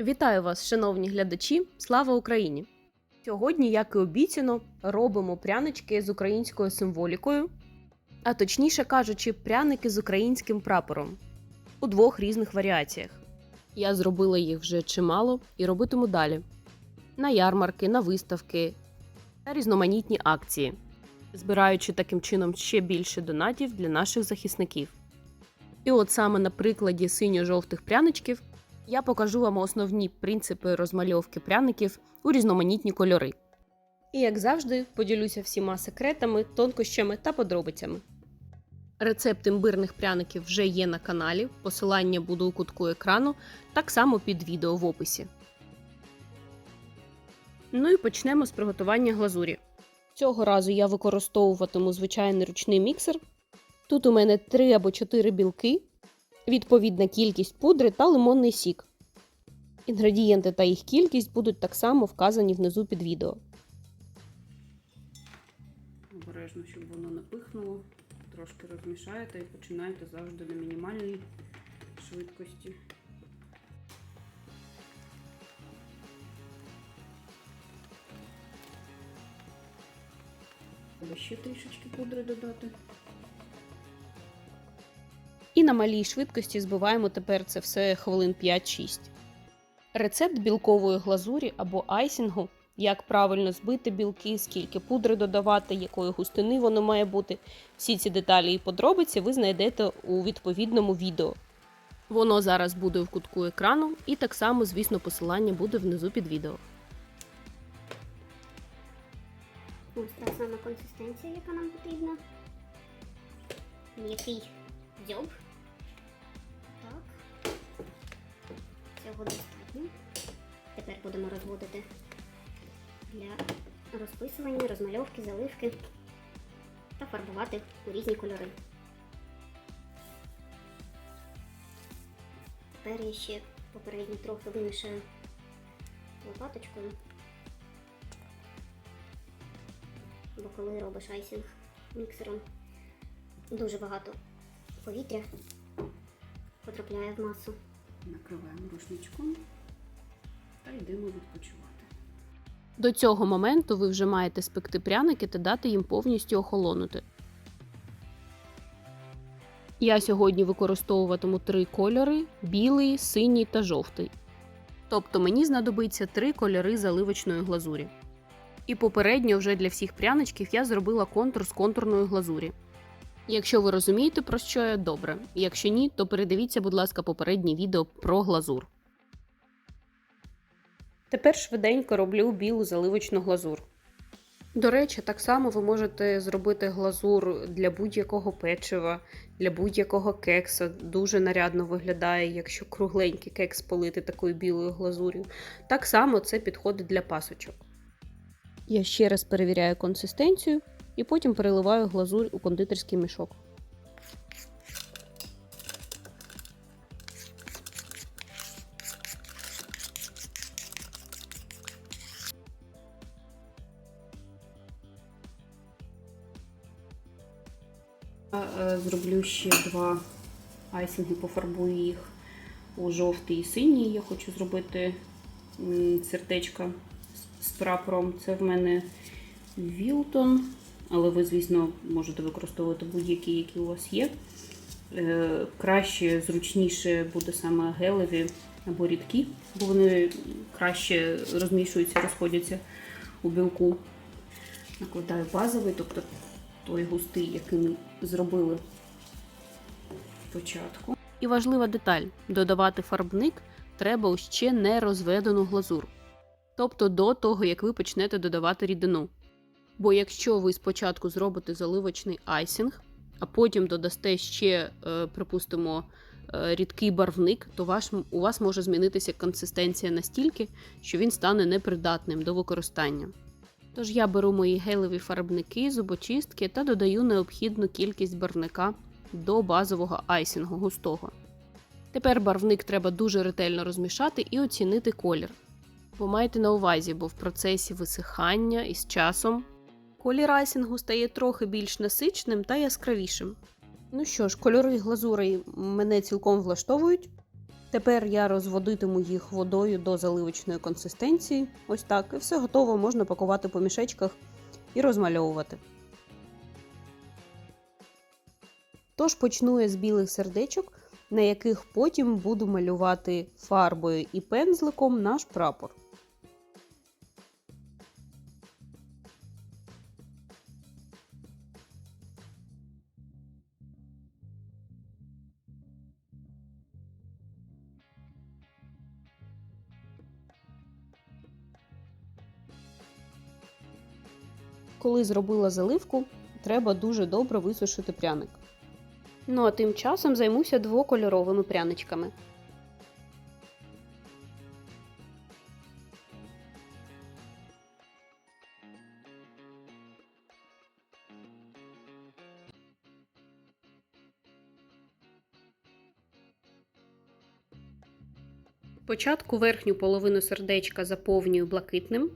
Вітаю вас, шановні глядачі! Слава Україні! Сьогодні, як і обіцяно, робимо прянички з українською символікою, а точніше кажучи, пряники з українським прапором у двох різних варіаціях. Я зробила їх вже чимало і робитиму далі: на ярмарки, на виставки та різноманітні акції, збираючи таким чином ще більше донатів для наших захисників. І от саме на прикладі синьо-жовтих пряничків я покажу вам основні принципи розмальовки пряників у різноманітні кольори. І, як завжди, поділюся всіма секретами, тонкощами та подробицями. Рецепт імбирних пряників вже є на каналі, посилання буде у кутку екрану, так само під відео в описі. Ну і почнемо з приготування глазурі. Цього разу я використовуватиму звичайний ручний міксер. Тут у мене 3 або 4 білки, відповідна кількість пудри та лимонний сік. Інгредієнти та їх кількість будуть так само вказані внизу під відео. Обережно, щоб воно не пихнуло. Трошки розмішаєте і починаєте завжди на мінімальній швидкості. Ще трішечки пудри додати. На малій швидкості збиваємо тепер це все хвилин 5-6. Рецепт білкової глазурі або айсінгу, як правильно збити білки, скільки пудри додавати, якої густини воно має бути. Всі ці деталі і подробиці ви знайдете у відповідному відео. Воно зараз буде в кутку екрану, і так само, звісно, посилання буде внизу під відео. Ось та сама консистенція, яка нам потрібна. М'який дзьоб. Цього достатньо. Тепер будемо розводити для розписування, розмальовки, заливки та фарбувати у різні кольори. Тепер я ще попередньо трохи вимішаю лопаточкою. Бо коли робиш айсінг міксером, дуже багато повітря потрапляє в масу. Накриваємо рушничком та йдемо відпочивати. До цього моменту ви вже маєте спекти пряники та дати їм повністю охолонути. Я сьогодні використовуватиму три кольори: білий, синій та жовтий. Тобто мені знадобиться три кольори заливочної глазурі. І попередньо вже для всіх пряничків я зробила контур з контурної глазурі. Якщо ви розумієте, про що я добре. Якщо ні, то передивіться, будь ласка, попереднє відео про глазур. Тепер швиденько роблю білу заливочну глазур. До речі, так само ви можете зробити глазур для будь-якого печива, для будь-якого кекса. Дуже нарядно виглядає, якщо кругленький кекс полити такою білою глазур'ю. Так само це підходить для пасочок. Я ще раз перевіряю консистенцію і потім переливаю глазурь у кондитерський мішок. Е, зроблю ще два айсинги, пофарбую їх у жовтий і синій. Я хочу зробити сердечка з прапором. Це в мене Вілтон, але ви, звісно, можете використовувати будь-які, які у вас є. Е, Краще, зручніше буде саме гелеві або рідкі, бо вони краще розмішуються, розходяться у білку. Накладаю базовий, тобто той густий, який ми зробили спочатку. І важлива деталь: додавати фарбник треба у ще не розведену глазур. Тобто до того, як ви почнете додавати рідину. Бо якщо ви спочатку зробите заливочний айсінг, а потім додасте ще, е, припустимо, е, рідкий барвник, то ваш, у вас може змінитися консистенція настільки, що він стане непридатним до використання. Тож я беру мої гелеві фарбники, зубочистки та додаю необхідну кількість барвника до базового айсінгу густого. Тепер барвник треба дуже ретельно розмішати і оцінити колір. Бо майте на увазі, бо в процесі висихання і з часом колір айсінгу стає трохи більш насичним та яскравішим. Ну що ж, кольори глазурей мене цілком влаштовують. Тепер я розводитиму їх водою до заливочної консистенції. Ось так, і все готово, можна пакувати по мішечках і розмальовувати. Тож почну я з білих сердечок, на яких потім буду малювати фарбою і пензликом наш прапор. Коли зробила заливку, треба дуже добре висушити пряник. Ну а тим часом займуся двокольоровими пряничками. Спочатку верхню половину сердечка заповнюю блакитним,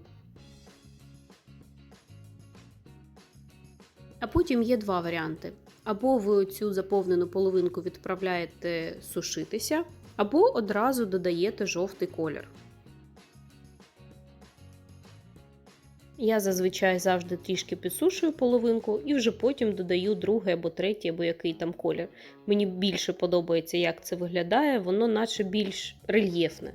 А потім є два варіанти. Або ви цю заповнену половинку відправляєте сушитися, або одразу додаєте жовтий колір. Я зазвичай завжди трішки підсушую половинку і вже потім додаю другий або третій, або який там колір. Мені більше подобається, як це виглядає, воно наче більш рельєфне.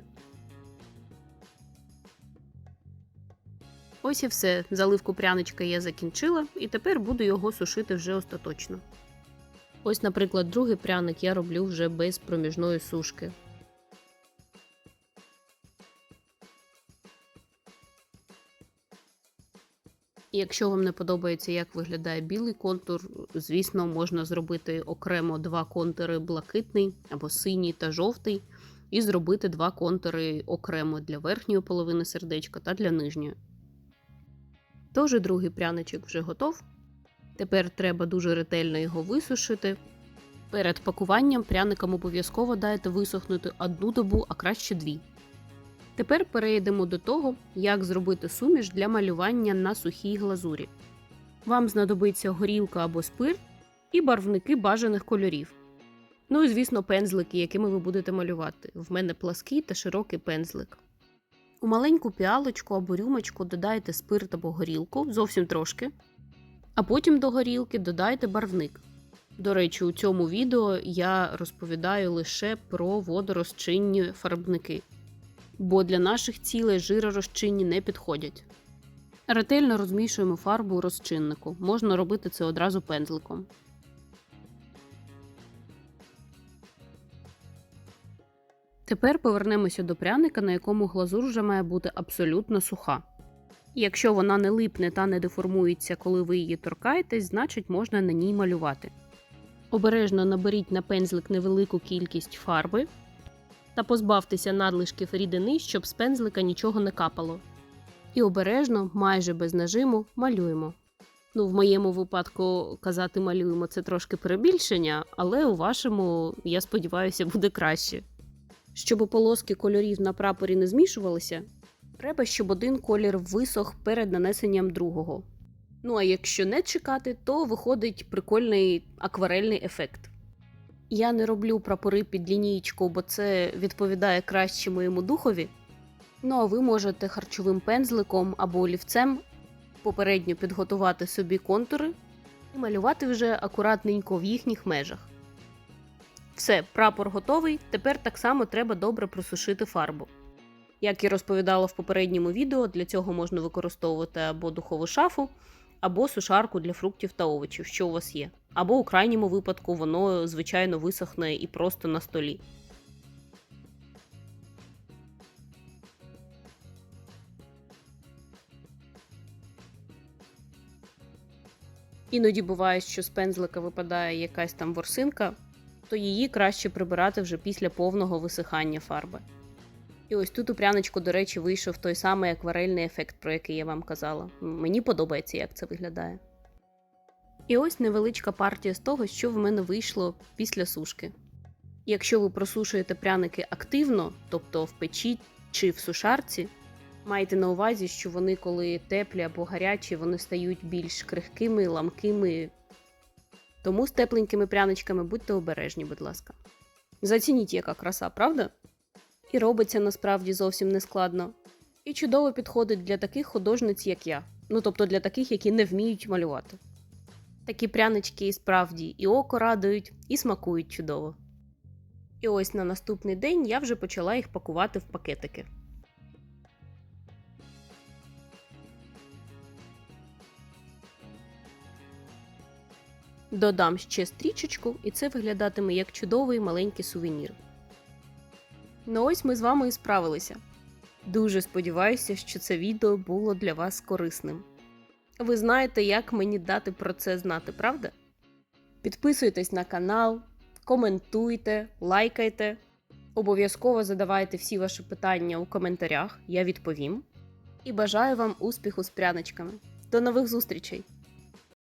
Ось і все. Заливку пряничка я закінчила, і тепер буду його сушити вже остаточно. Ось, наприклад, другий пряник я роблю вже без проміжної сушки. Якщо вам не подобається, як виглядає білий контур, звісно, можна зробити окремо два контури блакитний або синій та жовтий, і зробити два контури окремо для верхньої половини сердечка та для нижньої. Тож другий пряничок вже готов. Тепер треба дуже ретельно його висушити. Перед пакуванням пряникам обов'язково дайте висохнути одну добу, а краще дві. Тепер перейдемо до того, як зробити суміш для малювання на сухій глазурі. Вам знадобиться горілка або спирт і барвники бажаних кольорів. Ну і, звісно, пензлики, якими ви будете малювати. В мене плаский та широкий пензлик. У маленьку піалочку або рюмочку додайте спирт або горілку, зовсім трошки. А потім до горілки додайте барвник. До речі, у цьому відео я розповідаю лише про водорозчинні фарбники, бо для наших цілей жиророзчинні не підходять. Ретельно розмішуємо фарбу у розчиннику. Можна робити це одразу пензликом. Тепер повернемося до пряника, на якому глазур вже має бути абсолютно суха. Якщо вона не липне та не деформується, коли ви її торкаєтесь, значить можна на ній малювати. Обережно наберіть на пензлик невелику кількість фарби та позбавтеся надлишків рідини, щоб з пензлика нічого не капало. І обережно, майже без нажиму, малюємо. Ну, в моєму випадку казати малюємо це трошки перебільшення, але у вашому, я сподіваюся, буде краще. Щоб полоски кольорів на прапорі не змішувалися, треба, щоб один колір висох перед нанесенням другого. Ну а якщо не чекати, то виходить прикольний акварельний ефект. Я не роблю прапори під лінієчку, бо це відповідає краще моєму духові. Ну а ви можете харчовим пензликом або олівцем попередньо підготувати собі контури і малювати вже акуратненько в їхніх межах. Все, прапор готовий. Тепер так само треба добре просушити фарбу. Як і розповідала в попередньому відео, для цього можна використовувати або духову шафу, або сушарку для фруктів та овочів, що у вас є. Або у крайньому випадку воно, звичайно, висохне і просто на столі. Іноді буває, що з пензлика випадає якась там ворсинка, то її краще прибирати вже після повного висихання фарби. І ось тут у пряничку, до речі, вийшов той самий акварельний ефект, про який я вам казала. Мені подобається, як це виглядає. І ось невеличка партія з того, що в мене вийшло після сушки. Якщо ви просушуєте пряники активно, тобто в печі чи в сушарці, майте на увазі, що вони, коли теплі або гарячі, вони стають більш крихкими, ламкими. Тому з тепленькими пряничками будьте обережні, будь ласка. Зацініть, яка краса, правда? І робиться насправді зовсім не складно. І чудово підходить для таких художниць, як я. Ну тобто для таких, які не вміють малювати. Такі прянички і справді і око радують, і смакують чудово. І ось на наступний день я вже почала їх пакувати в пакетики. Додам ще стрічечку, і це виглядатиме як чудовий маленький сувенір. Ну ось ми з вами і справилися. Дуже сподіваюся, що це відео було для вас корисним. Ви знаєте, як мені дати про це знати, правда? Підписуйтесь на канал, коментуйте, лайкайте. Обов'язково задавайте всі ваші питання у коментарях, я відповім. І бажаю вам успіху з пряничками. До нових зустрічей!